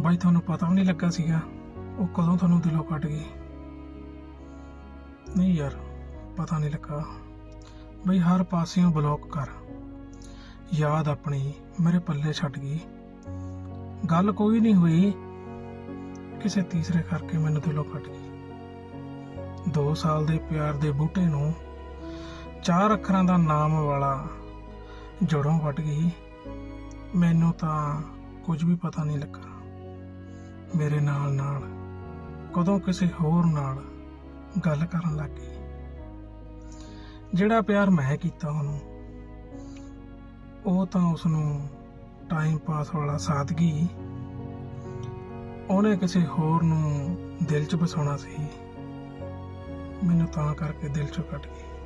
ਬਾਈ, ਤੁਹਾਨੂੰ ਪਤਾ ਵੀ ਨਹੀਂ ਲੱਗਾ ਸੀਗਾ। ਉਹ ਕਦੋਂ ਤੁਹਾਨੂੰ ਦਿਲੋਂ ਕੱਟ ਗਈ? ਨਹੀਂ ਯਾਰ, ਪਤਾ ਨਹੀਂ ਲੱਗਾ। ਬਈ, ਹਰ ਪਾਸਿਓਂ ਬਲੌਕ ਕਰ। ਯਾਦ ਆਪਣੀ ਮੇਰੇ ਪੱਲੇ ਛੱਡ ਗਈ। ਗੱਲ ਕੋਈ ਨਹੀਂ ਹੋਈ। ਕਿਸੇ ਤੀਸਰੇ ਕਰਕੇ ਮੈਨੂੰ ਦਿਲੋਂ ਕੱਟ ਗਈ। 2 ਸਾਲ ਦੇ ਪਿਆਰ ਦੇ ਬੂਟੇ ਨੂੰ ਚਾਰ ਅੱਖਰਾਂ ਦਾ ਨਾਮ ਵਾਲਾ ਜੜੋਂ ਵੱਟ ਗਈ। ਮੈਨੂੰ ਤਾਂ ਕੁਝ ਵੀ ਪਤਾ ਨਹੀਂ ਲੱਗਾ। ਮੇਰੇ ਨਾਲ ਨਾਲ, ਕਦੋਂ ਕਿਸੇ ਹੋਰ ਨਾਲ ਗੱਲ ਕਰਨ ਲੱਗ। ਗਈ ਜਿਹੜਾ ਪਿਆਰ ਮੈਂ ਕੀਤਾ ਉਹਨੂੰ, ਉਹ ਤਾਂ ਉਸ ਨੂੰ ਟਾਈਮ ਪਾਸ ਵਾਲਾ ਸਾਦਗੀ ਉਹਨੇ ਕਿਸੇ ਹੋਰ ਨੂੰ ਦਿਲ 'ਚ ਵਸਾਉਣਾ ਸੀ। ਮੈਨੂੰ ਤਾਂ ਕਰਕੇ ਦਿਲ 'ਚੋਂ ਕੱਟ ਗਈ।